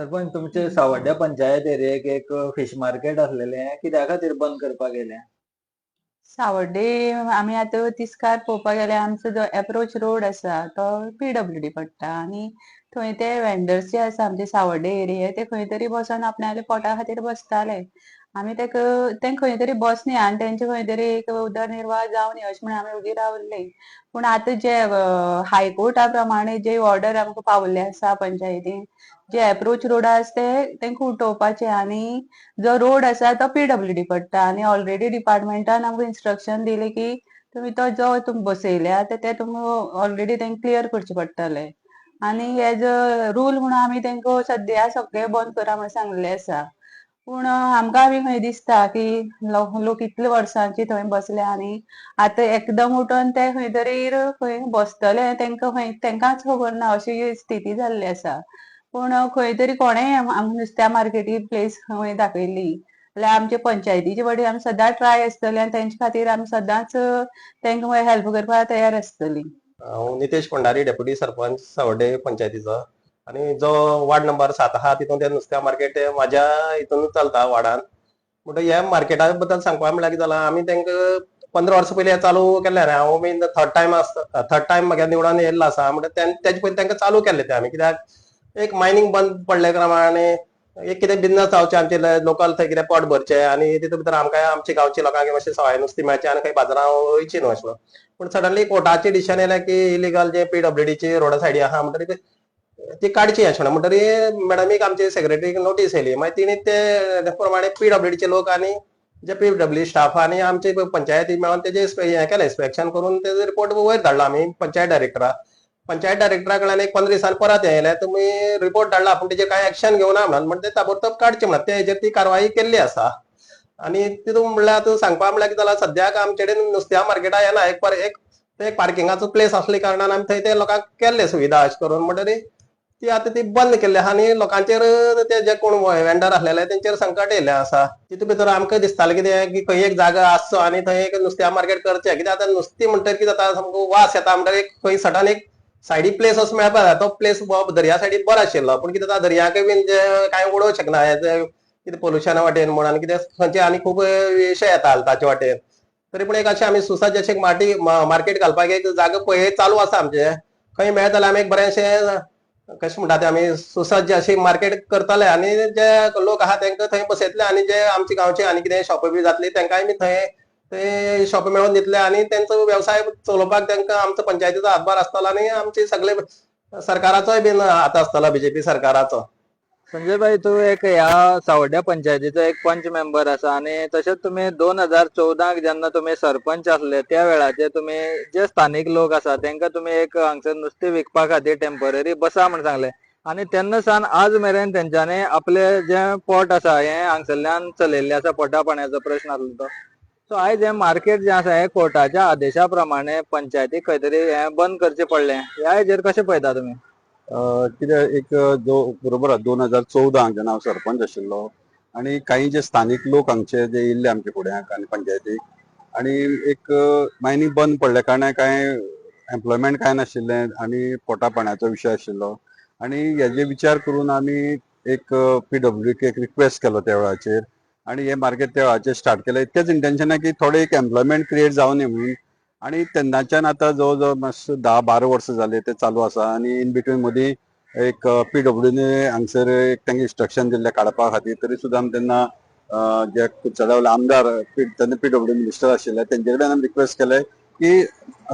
सरपंच तुमचे सावड्ड्या पंचायत एरियेक एक fish market असलेले कित्या खातीर बंद करपाक गेले? सावड्डे आमी आतां तिस्कार पळोवपाक गेल्यार आमचो जो एप्रोच रोड आसा तो पीडब्ल्यूडी पडटा. आनी थंय ते वेंडर्स जे आसा आमचे सावड्डे एरिये ते खंय तरी बसोन आपणाले पोटा खातीर बसताले. आमी तेका ते खंय तरी बसनी आनी तेंचे खंय तरी एक उदरनिर्वाह जावन अशें म्हण आमी उगी रावल्ली पूण आतां जे हायकोर्टा प्रमाणे जे ऑर्डर आमकां पावल्ले आसा पंचायतीन जे एप्रोच रोड आसा ते तेंका उठोवपाचे आनी जो रोड आसा तो पीडब्ल्यूडी पडटा आनी ऑलरेडी डिपार्टमेंटान आमकां इन्स्ट्रक्शन दिले की तुमी तो जो तुमी बसयल्या ते तुमी तुमकां ऑलरेडी तेंका क्लियर करचे पडटले. आनी एज अ रूल म्हणून आमी तेंका सद्या सगळे बंद करा म्हणून सांगले आसा. पूण आमकां बी खंय दिसता की लोक इतले वर्सांची थंय बसल्या आनी आतां एकदम उठोन ते खंय तरी खंय बसतले. तेंकां खंय तेंकांच खबर ना अशी स्थिती जाल्ली आसा. पूण खंय तरी कोणेंय आमकां नुस्त्या मार्केटी प्लेस खंय दाखयली. जाल्यार आमचे पंचायतीचे वडील आमी सदांच ट्राय आसतले आनी तेंचे खातीर आमी सदांच तेंकां हेल्प करपाक तयार आसतली. हांव नितेश भंडारी डेप्युटी सरपंच सावड्डे पंचायतीचो. आणि जो वार्ड नंबर सात आहा तितून ते नुस्त्या मार्केट माझ्या म्हाज्या हितून चलता वार्डान. म्हणटकीर ह्या मार्केटा बद्दल सांगपा म्हळ्यार कितें जालां आमी तेंका पंदरा वर्सां पयलीं हें चालू केल्लें रे. हांव बीन थर्ड टायम आसता थर्ड टायम म्हागे निवडून येयल्लो आसा म्हणटा तेजे पयलीं तेंका चालू केल्लें तें आमी कित्याक? एक मायनींग बंद पडले प्रमाणे एक कितें बिझनस जावचे आमचे लोकल थंय कितें पोट भरचें आनी तितूंत भितर आमकां आमच्या गांवच्या लोकांक मातशें सवाय नुस्तें मेळचें आनी खंय बाजारांत वयची न्हू अशें पूण सडनली कोर्टाचें डिसिशन येयलें की इलिगल जे पीडब्ल्यूडीची रोडा सायडी आहा म्हणटकीर ती काडची अशें म्हणटरी मॅडमीक आमचे सेक्रेटरीक नोटीस येयली मागीर तिणी ते प्रमाणे पीडब्ल्यूडीचे लोक आनी जे पीडब्ल्यू स्टाफ आनी आमचे पंचायती मेळोन तेजे हें केलें इन्स्पेक्शन करून तेजो रिपोर्ट वयर धाडला आमी पंचायत डायरेक्टरा पंचायत डायरेक्टरा कडल्यान एक पंदरा दिसांनी परत येयलें तुमी रिपोर्ट धाडला पूण तेजेर कांय एक्शन घेवना म्हणून म्हणजे ते ताबडतोब काडचे म्हणून ते हेजेर ती कारवाई केल्ली आसा आनी तितून म्हणल्यार आतां सांगपा म्हणल्यार कितें जालां सद्याक आमचे कडेन नुस्त्या मार्केटा येना एक एक ते पार्किंगाचो प्लेस आसले कारणान आमी थंय ते लोकांक केल्ले सुविधा अशें करून. म्हणटरी ती आतां ती बंद केल्ली आहा आनी लोकांचेर ते जे कोण वेंडर आसलेले तेंचेर संकट येयल्लें आसा तितू भितर आमकां दिसतालें कितें की खंय एक जागो आसचो आनी थंय एक नुस्त्या मार्केट करचें कित्याक आतां नुस्तें म्हणटकीर कितें जाता सामको वास येता. म्हणटकीर एक खंय सडन एक सायडी प्लेस असो मेळपा जाय. तो प्लेस दर्या सायडीक बरो आशिल्लो. पूण कितें जाता दर्याकय बीन जे कांय उडोवंक शकना. कितें पोल्युशना वाटेन म्हण आनी कितें खंयचे आनी खूब विशय येता ताचे वाटेन. तरी पूण एक अशें आमी सुसाद अशें माटी मार्केट घालपाक एक जागो पळय चालू आसा आमचे. खंय मेळत जाल्यार आमी एक बरेंशें कशें म्हणटा ते आमी सुसाद जे अशी मार्केट करतले आनी जे लोक आहा तांकां थंय बसयतले आनी जे आमचे गांवचे आनी कितें शॉप बी जातली तांकांय बी थंय ते शॉप मेळोवन दितले आनी तेंचो व्यवसाय चलोवपाक तांकां आमचो पंचायतीचो हातभार आसतलो आनी आमचे सगळे सरकाराचोय बीन हात आसतलो बीजेपी सरकाराचो. संजय भाई तू एक ह्या सावड्या पंचायतीचो एक पंच मेंबर आसा आणि तशेंच तुम्ही दोन हजार चौदाक जेन्ना तुम्ही सरपंच आसले त्या वेळाचेर तुम्ही जे स्थानिक लोक आसा तांकां तुम्ही एक हांगसर नुस्तें विकपा खातीर टेंपररी बसा म्हण सांगले. आनी तेन्ना सावन आज मेरेन तेंच्यांनी आपले जे पोट आसा हें हांगसरल्यान चलयल्लें आसा पोटा पाण्याचो प्रश्न आसलो तो सो आयज हें मार्केट जें आसा हें कोर्टाच्या आदेशा प्रमाणे पंचायतीक खंय तरी हें बंद करचें पडलें. ह्या हेजेर कशें पळयता तुमी कित्याक कितें एक जो बरोबर आसा दोन हजार चौदा जेन्ना हांव सरपंच आशिल्लो. आनी काही जे स्थानीक लोक हांगचे जे येयल्ले आमच्या फुड्याक आनी पंचायतीक आनी एक मायनींग बंद पडल्या कारणान कांय एम्प्लॉयमेंट कांय नाशिल्लें आनी पोटा पाण्याचो विशय आशिल्लो. आनी हेजे विचार करून आमी एक पीडब्ल्यूडीक एक रिक्वेस्ट केलो त्या वेळाचेर. आनी हे मार्केट त्या वेळाचेर स्टार्ट केलें. इतकेच इंटेन्शन की थोडे एक एम्प्लॉयमेंट क्रिएट जावं न्ही म्हणून आनी तेन्नाच्यान आतां जवळ जवळ मातशे धा बारा वर्सां जाले ते चालू आसा आनी इन बिटवीन मदीं एक पीडब्ल्यूडीने हांगसर एक तांकां इन्स्ट्रक्शन दिल्लें काडपा खातीर तरी सुद्दां आमी तेन्ना जे कुडचड्यावयले आमदार पी- तेन्ना मिनिस्टर आशिल्ले तेंचे कडेन आमी रिक्वेस्ट केले की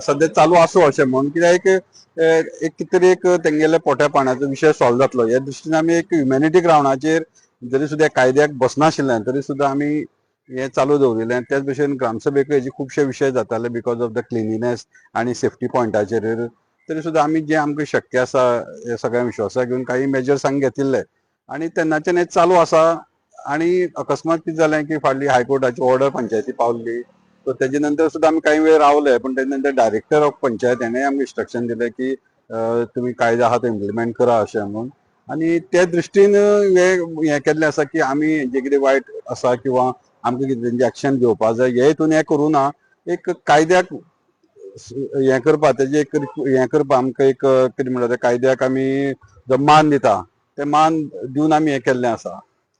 सद्या चालू आसूं अशें म्हणून. कित्याक एक एक कितें तरी एक तेंगेले पोट्या पाण्याचो विशय सॉल्व जातलो ह्या दृश्टीन आमी एक ह्युमॅनिटी ग्रावंडाचेर जरी सुद्दां कायद्याक बसनाशिल्लें तरी सुद्दां आमी हे चालू दवरिल्लें त्याच भशेन ग्रामसभेक हेजे खुबशे विशय जाताले बिकॉज ऑफ द क्लिनिनेस आनी सेफ्टी पॉयंटाचेर तरी सुद्दां आमी जे आमकां शक्य आसा हे सगळ्या विश्वासाक घेवन काही मेजर्स हांगा घेतिल्ले आनी तेन्नाच्यान हे चालू आसा आनी अकस्मात कितें जालें की फाटली हायकोर्टाची ऑर्डर पंचायती पावल्ली सो तेजे नंतर सुद्दां आमी काही वेळ रावले पूण तेजे नंतर डायरेक्टर ऑफ पंचायत हेणें आमकां इंस्ट्रक्शन दिलें की तुमी कायदो आहा तो इम्प्लिमेंट करा अशें म्हणून. आनी त्या दृश्टीन हे हें केल्लें आसा की आमी जे कितें वायट आसा किंवां आमकां कितें तेंचे एक्शन घेवपा जाय हे हितून हें करूं ना. एक कायद्याक हें करपा तेजे एक हें करपा आमकां एक कितें म्हणटा तें कायद्याक आमी जो मान दिता ते मान दिवन आमी हे केल्ले आसा.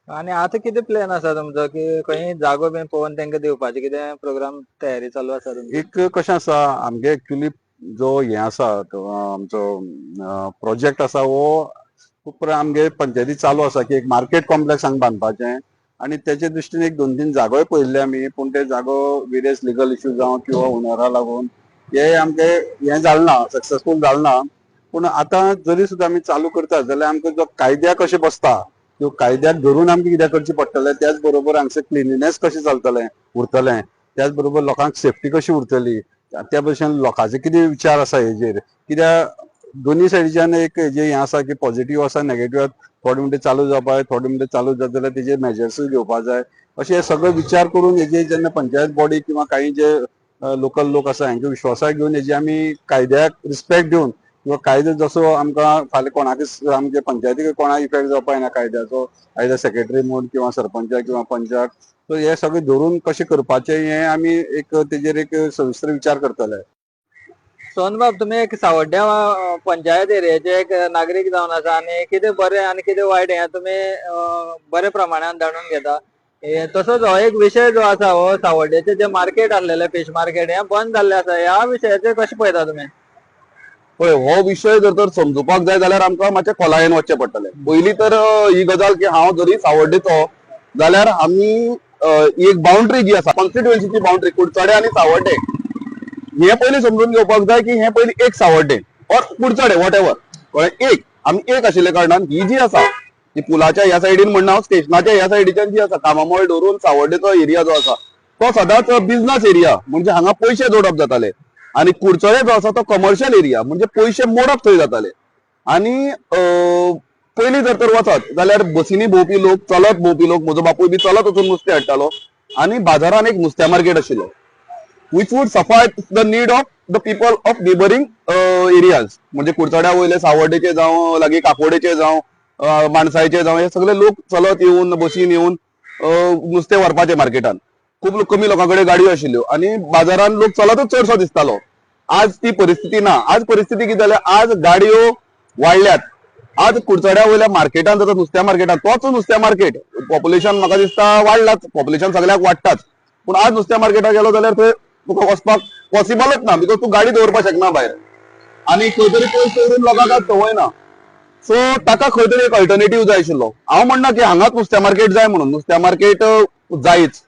आणि आता किती प्लॅन आसा तुमचो? की खंय जागो बी पळोवन तेंका दिवपाचे? कितें प्रोग्राम तयारी चालू आसा एक कशें आसा आमगे एक्चुली जो हे आसा तो आमचो प्रोजेक्ट आसा वो उपरांत आमगे पंचायती चालू आसा की एक मार्केट कॉम्प्लेक्स हांगा बांदपाचें. आनी त्याच्या दृश्टीन एक दोन तीन जागोय पळयल्ले आमी पूण ते जागो वेरियस लिगल इश्यू जावं किंवा ओनरा लागून हे आमचे हे जालना सक्सेसफूल जालना. पूण आतां जरी सुद्दां आमी चालू करतात जाल्यार आमकां जो कायद्याक कशें बसता त्यो कायद्याक धरून आमकां कितें करचें पडटलें त्याच बरोबर हांगसर क्लिनिनेस कशें चलतलें उरतलें त्याच बरोबर लोकांक सेफ्टी कशी उरतली त्या भशेन लोकांचे कितें विचार आसा हेजेर कित्याक दोन्ही सायडीच्यान एक हेजे हे आसा की पॉझिटिव्ह आसा नेगेटिव्ह थोडे म्हणटे चालू जावपाक थोडे म्हणटे चालू जाता जाल्यार तेजे मेजर्स घेवपाक जाय अशें हे सगळे विचार करून हेजे जेन्ना पंचायत बॉडी किंवा काही जे लोकल लोक आसा हांचे विश्वासाक घेवन हेजी आमी कायद्याक रिस्पेक्ट दिवन किंवा कायदो जसो आमकां फाल्यां कोणाकच आमचे पंचायतीक कोणाक इफेक्ट जावपाक जायना कायद्याचो आयदर सेक्रेटरी म्हूण किंवा सरपंचाक किंवा पंचाक सो हे सगळे धरून कशें करपाचें हे आमी एक तेजेर एक सविस्तर विचार करतले. सोनबाब तुम्ही एक सावड्ड्या अं, पंचायत एरियाचे एक नागरीक जावन आसा आनी कितें बरें आनी कितें वायट हें तुम्ही अं, बरे प्रमाणान जाणून घेता. हे तसोच हो एक विशय जो आसा हो सावड्डेचे जे मार्केट आसलेले फिश मार्केट हे बंद जाल्ले आसा ह्या विशयाचेर कशें पळयता तुमी पळय हो विशय जर तर समजुपाक जाय जाल्यार आमकां मातशें खोलायेन वचचें पडटलें. पयलीं तर अं, ही गजाल की हांव जरी सावड्डेचो जाल्यार आमी अं, ही एक बाउंड्री जी आसा कॉन्स्टिट्युएन्सीची बाउंड्री कुडचडे आनी सावड्डे हे पयलीं समजून घेवपाक जाय की हे पयलीं एक Savadde or Kudchade whatever कळ्ळें एक आमी एक आशिल्ल्या कारणान ही जी आसा ती पुलाच्या ह्या सायडीन म्हणना हांव स्टेशनाच्या ह्या सायडीच्यान जी आसा कामामोळ धरून सावड्डेचो एरिया जो आसा तो सदांच बिझनस एरिया म्हणजे हांगा पयशे जोडप जाताले. आणि कुडचडे जो आसा तो कमर्शियल एरिया म्हणजे पयशे मोडप थंय जाताले. आणि पयलीं जर तर वचत जाल्यार बसींनी भोंवपी लोक चलत भोंवपी लोक म्हजो बापूय बी चलत वचून नुस्तें हाडटालो. आणि बाजारान एक नुस्त्या मार्केट आशिल्लो. Which would suffice the need of the people of neighbouring areas म्हणजे कुडचड्या वयले सावड्डेचे जावं लागीं काकोडेचे जावं माणसायचे जावं हे सगळे लोक चलत येवन बसीन येवन नुस्तें व्हरपाचे मार्केटान. खूब कमी लोकां कडेन गाडयो आशिल्ल्यो. आणि बाजारान लोक चलतच चडसो दिसतालो. आज ती परिस्थिती ना. आज परिस्थिती कितें जाल्या? आज गाडयो वाडल्यात. आज कुडचड्या वयल्या मार्केटान जाता नुस्त्या मार्केटान. तोच नुस्त्या मार्केट. पॉप्युलेशन म्हाका दिसता वाडलाच. पॉप्युलेशन सगळ्याक वाडटाच. पूण आज नुस्त्या मार्केटाक गेलो जाल्यार थंय तुका वचपाक पॉसिबलच ना बिकॉज तूं गाडी दवरपाक शकना भायर. आनी खंय तरी पयस दवरून लोकांक आज संवय ना. सो ताका खंय तरी एक अल्टरनेटीव जाय आशिल्लो. हांव म्हणना की हांगाच नुस्त्या मार्केट जाय म्हणून. नुस्त्या मार्केट जायच.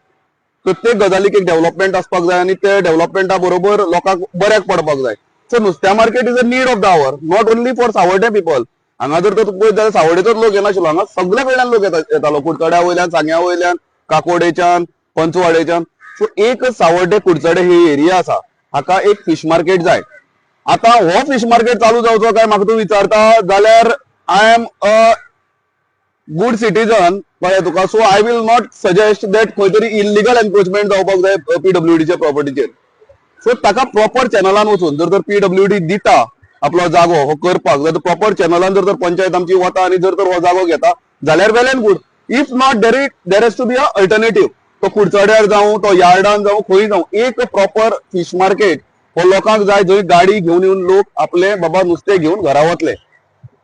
प्रत्येक गजालीक एक डेव्हलपमेंट आसपाक जाय आनी ते डेव्हलपमेंटा बरोबर लोकांक बऱ्याक पडपाक जाय. सो नुस्त्या market is a need of the hour not only for Savadde people हांगा जर तर पळयत जाल्यार सावड्डेचोच लोक येनाशिल्लो. हांगा सगळे कडल्यान लोक येतालो. कुडचड्या वयल्यान सांग्या वयल्यान काकोडेच्यान पंचवाडेच्यान. सो एक सावड्डे कुडचडे ही एरिया आसा हाका एक फिश मार्केट जाय. आता हो फिश मार्केट चालू जावचो काय म्हाका तूं विचारता? जाल्यार I am a good citizen कळ्ळें तुका? So I will not suggest that खंय तरी इलिगल एनक्रोचमेंट जावपाक जाय पीडब्ल्यूडीच्या प्रॉपर्टीचेर सो ताका प्रॉपर चॅनलान वचून जर तर पीडब्ल्यूडी दिता आपलो जागो हो करपाक जर प्रॉपर चॅनलान जर तर पंचायत आमची वता आनी जर तर हो जागो घेता जाल्यार well and good if not there there has to be a alternative तो कुडचड्यार जावं तो यार्डान जावं खंय जावं एक प्रॉपर फिश मार्केट हो लोकांक जाय जंय गाडी घेवन येवन लोक आपले बाबा नुस्तें घेवन घरा वतले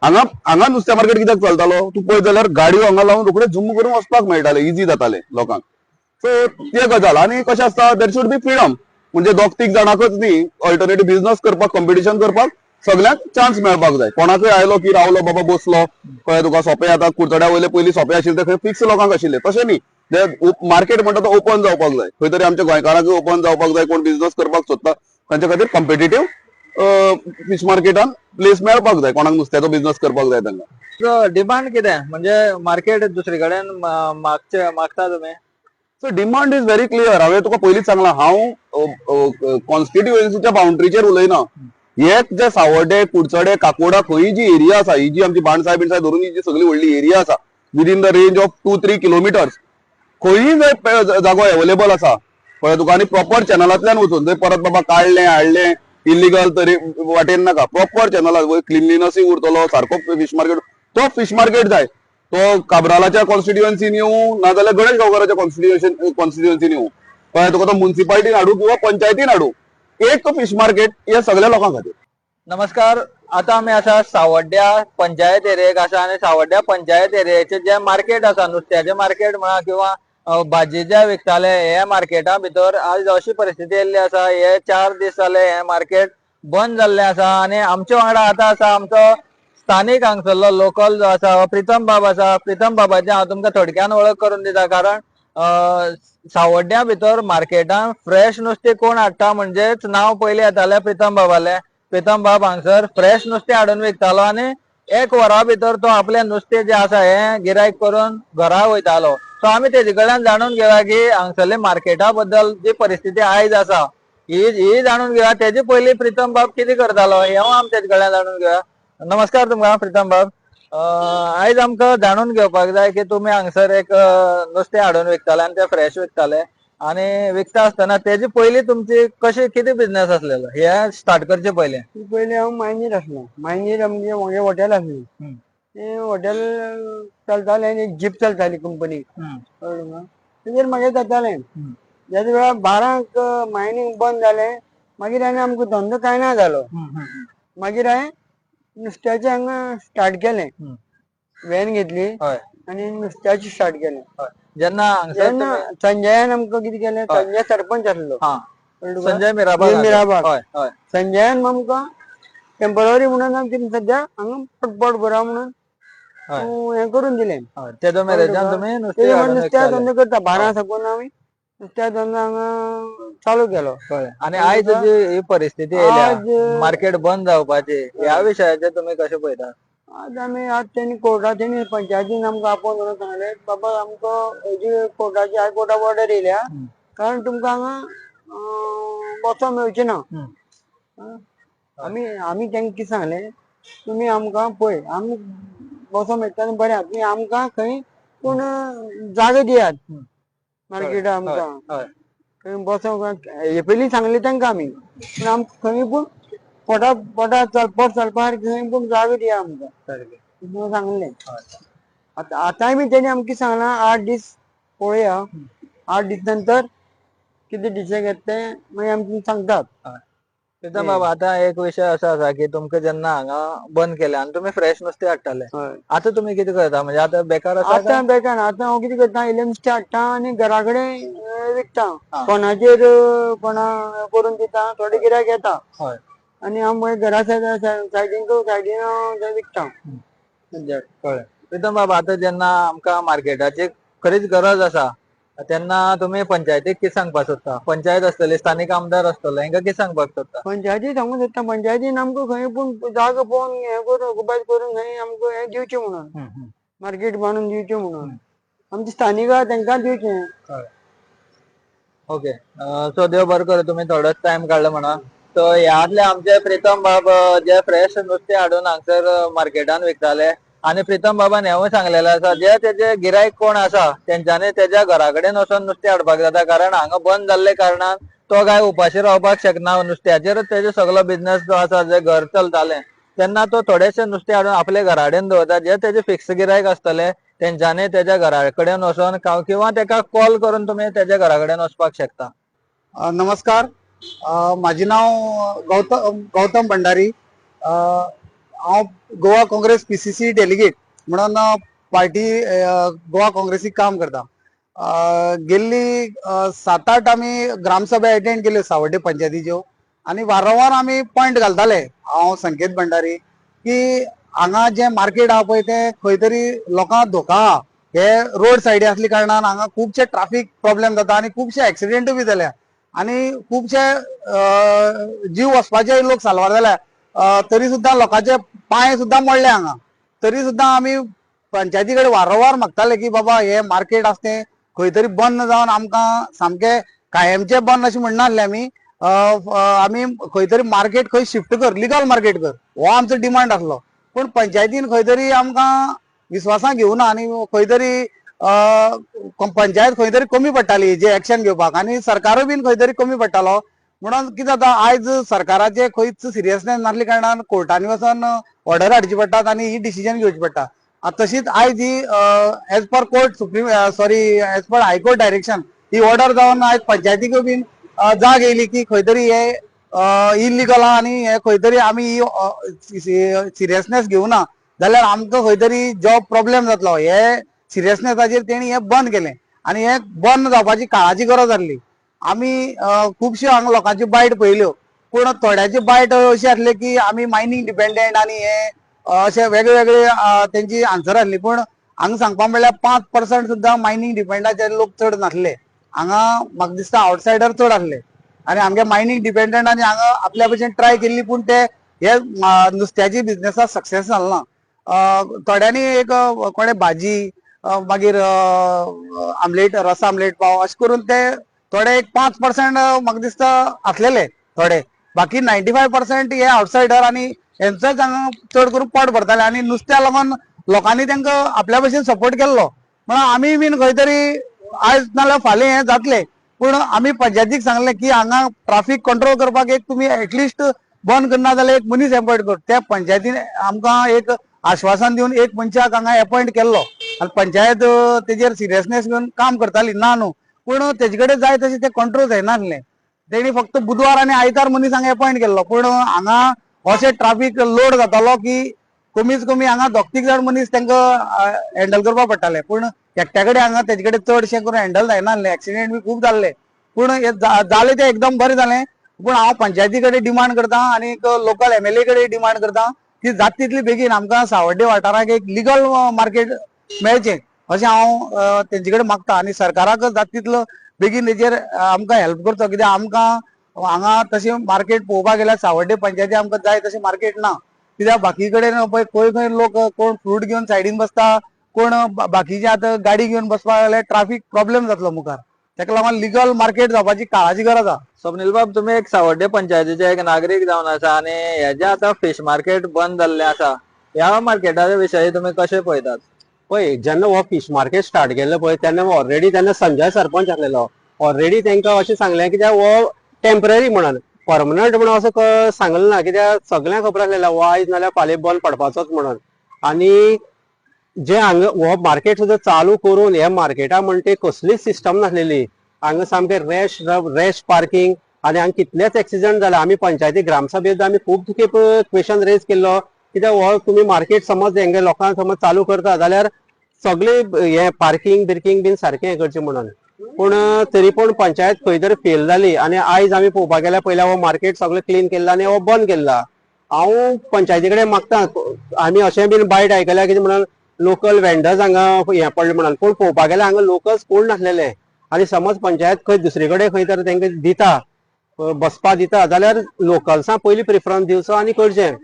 हांगा हांगा नुस्त्या मार्केट कित्याक चलतालो? तूं पळयत जाल्यार गाडयो हांगा लावन रोखडे झुम करून वचपाक मेळटाले इजी जाताले लोकांक. सो ते गजाल. आनी कशें आसता? देर शूड बी फ्रिडम म्हणजे दोग तीग जाणांकच न्ही ऑल्टरनेटीव बिझनस करपाक कॉम्पिटिशन करपाक सगळ्यांक चान्स मेळपाक जाय. कोणाकय आयलो की रावलो बाबा बसलो. कळ्ळें तुका सोंपें आतां कुडचड्या वयले पयलीं सोंपें आशिल्ले ते खंय फिक्स लोकांक आशिल्ले. तशें न्ही. मार्केट म्हणटा तो ओपन जावपाक जाय. खंय तरी आमच्या गोंयकारांकूय ओपन जावपाक जाय कोण बिझनस करपाक सोदता तांच्या खातीर कॉम्पिटेटीव फिश मार्केटान प्लेस मेळपाक जाय. कोणाक नुस्त्याचो बिझनस करपाक जाय तांकां. डिमांड कितें? म्हणजे मार्केट दुसरे कडेन मागचे मागता तुम्ही so demand is very clear हांवें तुका पयलींच सांगलां हांव कॉन्स्टिट्युएन्सीच्या बाउंड्रीचेर उलयना. एक जे सावड्डे कुडचडे काकोडा खंय जी एरिया आसा ही जी आमची बाणसाय बिणसाय धरून ही जी सगळी व्हडली एरिया आसा within the range of two three kilometres खंयी जर जागो अवेलेबल आसा कळ्ळें तुका आनी प्रॉपर चॅनलांतल्यान वचून जंय परत बाबा काडलें हाडलें इलिगल तरी वाटेन नाका. प्रॉपर चॅनलार क्लिनलीनसय उरतलो सारको फिश मार्केट तो फिश मार्केट जाय. तो काब्रालाच्या कॉन्स्टिट्युएन्सीन येवं नाजाल्यार गणेश गांवकाराच्या कॉन्स्टिट्युएशन कॉन्स्टिट्युएन्सीन येवं कळ्ळें तुका तो मुन्सिपाल्टीन हाडूं किंवा पंचायतीन हाडूं एक फिश मार्केट हे सगळ्या लोकां खातीर नमस्कार. आता आमी आसा सावड्ड्या पंचायत एरियेक आसा आणि सावड्ड्या पंचायत एरियेचे जे मार्केट आसा नुस्त्याचे मार्केट म्हणा किंवा अ, भाजी जे विकताले हे मार्केटा भितर आज अशी परिस्थिती येल्ली आसा हे चार दीस जाले हे मार्केट बंद जाल्ले आसा आनी आमच्या वांगडा आतां आसा आमचो स्थानिक हांगसरलो लोकल जो आसा प्रितम बाब आसा प्रितम बाबाचे हांव तुमकां थोडक्यान वळख करून दिता कारण सावड्ड्या भितर मार्केटान फ्रेश नुस्तें कोण हाडटा म्हणजेच नांव पयलीं येतालें प्रितम बाबाले. प्रितम बाब हांगसर फ्रेश नुस्तें हाडून विकतालो आनी एक वरा भितर तो आपलें नुस्तें जें आसा हें गिरायक करून घरा वयतालो. सो आमी तेजे कडल्यान जाणून घेवया की हांगसरले मार्केटा बद्दल जी परिस्थिती आयज आसा ही ही जाणून घेवया तेजे पयलीं प्रितम बाब कितें करतालो? हें आमी तेजे कडल्यान जाणून घेवया नमस्कार तुमकां प्रितम बाब. आयज आमकां जाणून घेवपाक जाय की तुमी हांगसर एक नुस्तें हाडून विकताले आनी ते फ्रेश विकताले. आनी विकता आसतना तेजे पयलीं तुमची कशी कितें बिझनेस आसलेलो हे स्टार्ट करचे पयलीं पयलीं हांव मायनीर आसलो मायनीर आमगे म्हागे हॉटेल आसली हॉटेल चलतालें आनी एक जीप चलताली कळ्ळें तुका तेजेर मागीर जातालें. ज्याच वेळार बारांक मायनींग बंद जालें मागीर आनी आमकां धंदो कांय ना जालो मागीर हांवें नुस्त्याचें हांगा स्टार्ट केलें. व्हॅन घेतली आनी नुस्त्याची स्टार्ट केलें. जेन्ना जेन्ना संजयान आमकां कितें केलें. संजय सरपंच आसलो? संजय मिराबाग संजयान आमकां टेंपररी म्हणून आमकां सद्या हांगा पटपट बरा म्हणून हें करून दिलें. हय तेजो मेरेजान तुमी नुस्तें हाडून नुस्त्या. धंदो करता बारा साकून आमी नुस्त्या धंदो हांगा चालू केलो. कळ्ळें. आणि कळ्ळें आयज? जी ही परिस्थिती आज येयल्या मार्केट बंद जावपाची ह्या. विशयाचेर तुमी कशें पळयता आज आमी आज तेणी कोर्टात तेणी पंचायतीन आमकां आपोवन म्हणून सांगलें बाबा आमकां हेजी कोर्टाची हायकोर्टाक ऑर्डर येयल्या. कारण तुमकां हांगा अं, बसोंक मेळचें ना? आमी आमी तेंका कितें सांगलें? तुमी आमकां पळय. आमी बसोंक मेळटा बरें आसा आमकां खंय पूण जागो दियात. मार्केटा आमकां. हय खंय बसोंक हे पयलीं सांगलें तेंका आमी. पूण आमकां खंय पूण पोटा पोटा चलपट चलपाक खंय पूण जागो दिया आमकां. सांगलें. आतां आतांय बी तेणी आमकां सांगलां आठ दीस पळोवया आठ दीस नंतर कितें डिसिजन घेता तें मागीर आमी तुमकां सांगतात प्रितम बाबा आता एक विशय असो आसा की तुमकां जेन्ना हांगा बंद केलें आनी तुमी फ्रेश नुस्तें हाडटाले हय. आतां तुमी कितें करता? म्हणजे आतां बेकार काय? आतां बेकार. आतां हांव कितें करता? इल्लें नुस्तें हाडटा आनी घरा कडेन अं, विकता. हा. अं, कोणा करून दिता थोडे गिरायक येता हय. आनी हांव मागीर घरा सायडीन सायडीन हांव विकता. कळ्ळें प्रितम बाबा आतां जेन्ना आमकां मार्केटाची खरीच गरज आसा तेन्ना तुमी पंचायतीक कितें सांगपाक सोदता पंचायत आसतली स्थानीक आमदार आसतलो हेंकां कितें सांगपाक सोदता पंचायतीक सांगूंक सोदता पंचायतीन आमकां खंय पूण जागो पळोवन हें करून ऑक्युपाय करून खंय आमकां हें दिवचें म्हणून. मार्केट बांदून दिवचें म्हणून. आमचे स्थानीक तेंकां दिवचें ओके. सो देव बरें करूं तुमी थोडोच टायम काडलो म्हणा. सो ह्यातले आमचे प्रितम बाब जे फ्रेश नुस्तें हाडून हांगसर मार्केटान विकताले. आनी प्रितम बाबान हेंवूय सांगलेलें आसा जे तेजे गिरायक कोण आसा तेंच्यांनी तेज्या घरा कडेन वचून नुस्तें हाडपाक जाता कारण हांगा बंद जाल्ले कारणान तो काय उपाशी रावपाक शकना नुस्त्याचेरच तेजो सगळो बिझनेस जो आसा जे घर चलतालें तेन्ना तो थोडेशें नुस्तें हाडून आपले घरा कडेन दवरता जे तेजे फिक्स गिरायक आसतले तेंच्यांनी तेज्या घरा कडेन वचून किंवा तेका कॉल करून तुमी तेज्या घरा कडेन वचपाक शकता नमस्कार. माझे नाव गौतम गौतम भंडारी. हांव Goa Congress P C C delegate म्हणून पार्टी गोवा काँग्रेसीक काम करता. गेल्ली सात आठ आमी ग्रामसभा अटेंड केल्यो सावड्डे पंचायतीच्यो. आनी वारंवार आमी पॉयंट घालताले. हांव संकेत भंडारी की हांगा जे मार्केट आहा पळय ते खंय तरी लोकांक धोका. आहा हे रोड सायडी असल्या कारणान हांगा खुबशे ट्राफीक प्रॉब्लेम जाता आनी खुबशे एक्सिडेंटूय बी जाल्या. आनी खुबशे जीव वचपाचे लोक साल्वार जाल्या. तरी सुद्दां लोकांचे पांय सुद्दां मोडले हांगा. तरी सुद्दां आमी पंचायती कडेन वारंवार मागताले की बाबा हे मार्केट आसा तें खंय तरी बंद जावन आमकां सामकें कायमचे बंद अशें म्हणनासले आमी आमी खंय तरी मार्केट खंय शिफ्ट कर लिगल मार्केट कर हो आमचो डिमांड आसलो पूण पंचायतीन खंय तरी आमकां विस्वासां घेवना आनी खंय तरी पंचायत खंय तरी कमी पडटाली हेजे एक्शन घेवपाक. आनी सरकारूय बीन खंय तरी कमी पडटालो. म्हणून कितें जाता आयज सरकाराचे खंयच सिरियसनेस नासले कारणान कोर्टांनी वचोन ऑर्डर हाडची पडटात आनी ही डिसिजन घेवची पडटा. आतां तशीच आयज ही as per court supreme sorry as per high court direction ही ऑर्डर जावन आयज पंचायतीक बीन जाग येयली की खंय तरी हे इलिगल आहा आनी हे खंय तरी आमी सिरियसनेस घेवना जाल्यार आमकां खंय तरी जॉब प्रॉब्लेम जातलो. हे सिरियसनेसाचेर तेणी हे बंद केलें. आनी हे बंद जावपाची काळाची गरज आसली आमी खुबश्यो हांगा लोकांच्यो बायट पयल्यो पूण थोड्याचे बायट अशी आसले की आमी मायनींग डिपेंडंट आनी हे अशे वेगळे वेगळे तेंची आन्सर आसली पूण हांगा सांगपा म्हणल्यार पांच पर्संट सुद्दां मायनींग डिपेंडाचे लोक चड नासले. हांगा म्हाका दिसता आउटसायडर चड आसले आनी आमगे मायनींग डिपेंडंटांनी हांगा आपल्या भशेन ट्राय केल्ली पूण ते हे नुस्त्याची बिझनेसाक सक्सेस जालना थोड्यांनी एक कोणे भाजी मागीर आमलेट रस आमलेट पाव अशें करून ते थोडे एक पांच पर्संट म्हाका दिसता आसलेले थोडे. बाकी नायन्टी फाय पर्संट हे आउटसायडर आनी यांचं हांगा चड करून पोट भरताले आनी नुस्त्या लागून लोकांनी त्यांना आपल्या भशेन सपोर्ट केल्लो. म्हणून आमी बीन खंय तरी आयज नाल्यार फाल्यां हें जातलें. पूण आमी पंचायतीक सांगलें की हांगा ट्राफीक कंट्रोल करपाक एक तुमी एटलिस्ट बंद करना जाल्यार एक मनीस एपॉयंट कर. त्या पंचायतीन आमकां एक आश्वासन दिवन एक मनशाक हांगा एपॉयंट केल्लो. आनी पंचायत तेजेर सिरियसनेस घेवन काम करताली. ना न्हू. पूण तेजे कडेन जाय तशें तें कंट्रोल जायनासलें तेणी फक्त बुधवार आनी आयतार मनीस हांगा एपॉयंट केल्लो पूण हांगा अशें ट्राफीक लोड जातालो की कमीच कमी हांगा दोग तीग जाण मनीस तांकां हँडल करपा पडटाले पूण एकट्या कडेन हांगा तेजे कडेन चडशें करून हँडल जायनासलें एक्सिडेंट बी खूब जाल्ले पूण जालें तें एकदम बरें जालें पूण हांव पंचायती कडेन डिमांड करतां आनी लोकल एम एल ए कडेन डिमांड करता की जात तितली बेगीन. आमकां सावड्डे वाठाराक एक लिगल मार्केट मेळचें. अशें हांव तेंचे कडेन मागतां आनी सरकाराक जाता तितलो बेगीन तेजेर आमकां हेल्प करचो कित्याक आमकां हांगा तशें मार्केट पळोवपाक गेल्यार सावड्डे पंचायती आमकां जाय तशें मार्केट ना. कित्याक बाकी कडेन पळय खंय खंय लोक कोण फ्रूट घेवन सायडीन बसता कोण बाकीचे आतां गाडी घेवन बसपाक जाल्यार ट्राफीक प्रॉब्लेम जातलो मुखार. ताका लागून लिगल मार्केट जावपाची काळाची गरज आसा. स्वप्नील बाब तुम्ही एक सावड्डे पंचायतीचे एक नागरीक जावन आसा आनी हे जे आतां फिश मार्केट बंद जाल्ले आसा ह्या मार्केटाच्या विशयी तुमी कशें पळयतात? पळय जेन्ना हो फिश मार्केट स्टार्ट केल्लो पळय तेन्ना ऑलरेडी तेन्ना संजय सरपंच आसलेलो ऑलरेडी तांकां अशें सांगलें कित्याक हो टेंपररी म्हणून. परमनंट म्हणून असो सांगलें ना कित्याक सगळ्यांक खबर आसलेलो हो आयज नाल्यार फाल्यां बॉल पडपाचोच म्हणून. आनी जे हांगा हो मार्केट सुद्दां चालू करून हे मार्केटा म्हणटा ती कसलीच सिस्टम नासलेली. हांगा सामकें रॅश रॅश पार्किंग आनी हांगा कितलेच एक्सिडंट जाला आमी पंचायती ग्रामसभेत आमी खूब खेप क्वेश्चन रेज केल्लो कित्याक हो तुमी मार्केट समज हेंगे लोकांक समज चालू करता जाल्यार सगळे हे पार्किंग बिर्किंग बीन सारखें हें करचें म्हणून. पूण तरी पूण पंचायत खंय तरी फेल जाली आनी आयज आमी पळोवपाक गेल्यार पयल्यार हो मार्केट सगळें क्लीन केल्ला आनी हो बंद केल्ला हांव पंचायती कडेन मागता. आमी अशें बीन बायट आयकल्या कितें म्हणून लोकल वेंडर्स हांगा हें पडले म्हणून पूण पळोवपाक गेल्यार हांगा लोकल्स कोण नासलेले. आनी समज पंचायत खंय दुसरे कडेन खंय तर तांकां दिता बसपा दिता जाल्यार लोकल्सां पयलीं प्रिफरन्स दिवचो आनी करचें.